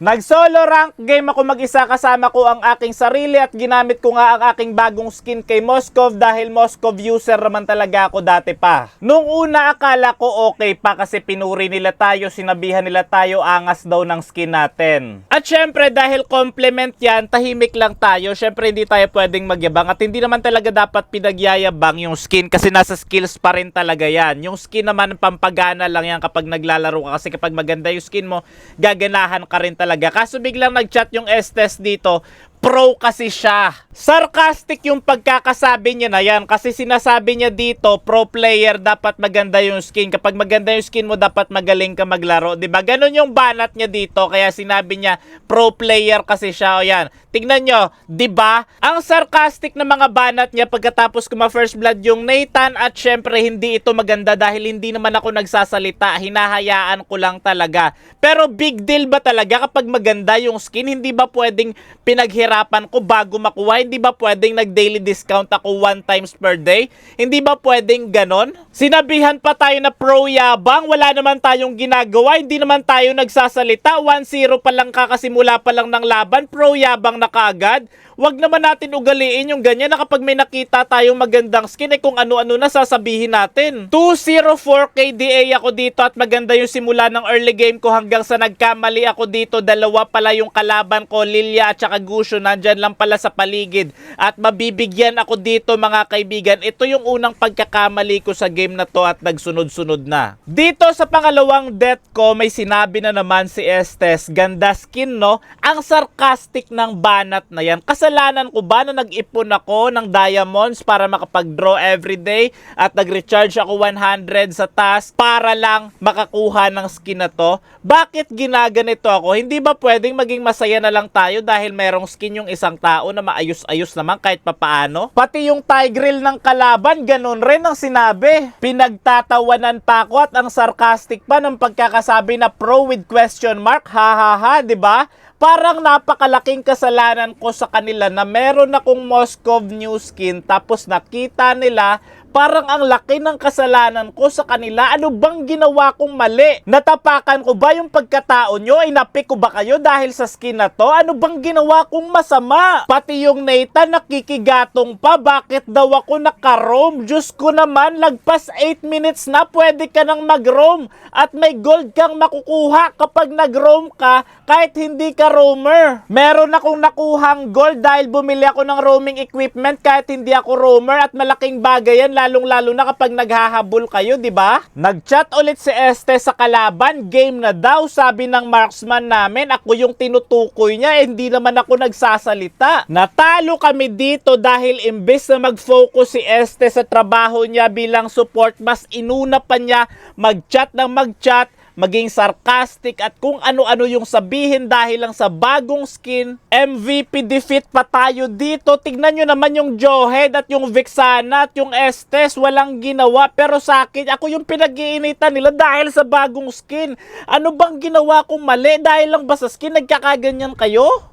Nag-solo rank game ako mag-isa kasama ko ang aking sarili at ginamit ko nga ang aking bagong skin kay Moskov dahil Moskov user naman talaga ako dati pa. Nung una akala ko okay pa kasi pinuri nila tayo, sinabihan nila tayo angas daw ng skin natin. At syempre dahil compliment yan, tahimik lang tayo. Syempre hindi tayo pwedeng magyabang at hindi naman talaga dapat pinagyayabang yung skin kasi nasa skills pa rin talaga yan. Yung skin naman pampagana lang yan kapag naglalaro ka kasi kapag maganda yung skin mo, gaganahan ka rin talaga. Kaso biglang nag-chat yung Estes dito, pro kasi siya. Sarcastic yung pagkakasabi niya na yan kasi sinasabi niya dito, pro player dapat maganda yung skin. Kapag maganda yung skin mo, dapat magaling ka maglaro. 'Di ba Ganon yung banat niya dito. Kaya sinabi niya, pro player kasi siya. O yan. Tignan nyo, 'di ba Ang sarcastic na mga banat niya pagkatapos kuma first blood yung Nathan at syempre hindi ito maganda dahil hindi naman ako nagsasalita. Hinahayaan ko lang talaga. Pero big deal ba talaga kapag maganda yung skin? Hindi ba pwedeng pinaghirapan ko bago makuha? Hindi ba pwedeng nag-daily discount ako one times per day? Hindi ba pwedeng ganon? Sinabihan pa tayo na pro yabang, wala naman tayong ginagawa, hindi naman tayo nagsasalita, 1-0 pa lang kakasimula pa lang ng laban, pro yabang na kaagad. Wag naman natin ugaliin yung ganyan na kapag may nakita tayong magandang skin, eh kung ano-ano na sasabihin natin. 204 KDA ako dito at maganda yung simula ng early game ko hanggang sa nagkamali ako dito. Dalawa pala yung kalaban ko, Lilia at saka Gusho, nandyan lang pala sa paligid. At mabibigyan ako dito mga kaibigan. Ito yung unang pagkakamali ko sa game na to at nagsunod-sunod na. Dito sa pangalawang death ko, may sinabi na naman si Estes, ganda skin no? Ang sarcastic ng banat na yan. Kasalanan ko ba na nag-ipon ako ng diamonds para makapag-draw everyday at nag-recharge ako 100 sa task para lang makakuha ng skin na to? Bakit ginaganito ako? Hindi ba pwedeng maging masaya na lang tayo dahil merong skin yung isang tao na maayos-ayos naman kahit papaano? Pati yung tigril ng kalaban, ganun rin ang sinabi. Pinagtatawanan pa ako at ang sarcastic pa ng pagkakasabi na pro with question mark. Ha ha ha, di ba? Parang napakalaking kasalanan ko sa kanila na meron akong Moskov new skin tapos nakita nila parang ang laki ng kasalanan ko sa kanila. Ano bang ginawa kong mali? Natapakan ko ba yung pagkatao nyo? Inapik ko ba kayo dahil sa skin na to? Ano bang ginawa kong masama? Pati yung Nathan nakikigatong pa. Bakit daw ako naka-roam? Diyos ko naman, lagpas 8 minutes na pwede ka nang mag-roam. At may gold kang makukuha kapag nag-roam ka kahit hindi ka roamer. Meron akong nakuhang gold dahil bumili ako ng roaming equipment kahit hindi ako roamer at malaking bagay yan lalong-lalo na kapag naghahabol kayo, di ba? Nag-chat ulit si Este sa kalaban, game na daw, sabi ng marksman namin. Ako yung tinutukoy niya, eh, hindi naman ako nagsasalita. Natalo kami dito dahil imbes na mag-focus si Este sa trabaho niya bilang support, mas inuna pa niya mag-chat ng mag-chat maging sarcastic at kung ano-ano yung sabihin dahil lang sa bagong skin. MVP defeat pa tayo dito. Tignan nyo naman yung Johead at yung Vixana at yung Estes. Walang ginawa. Pero sa akin, ako yung pinag-iinitan nila dahil sa bagong skin. Ano bang ginawa kong mali? Dahil lang ba sa skin, nagkakaganyan kayo?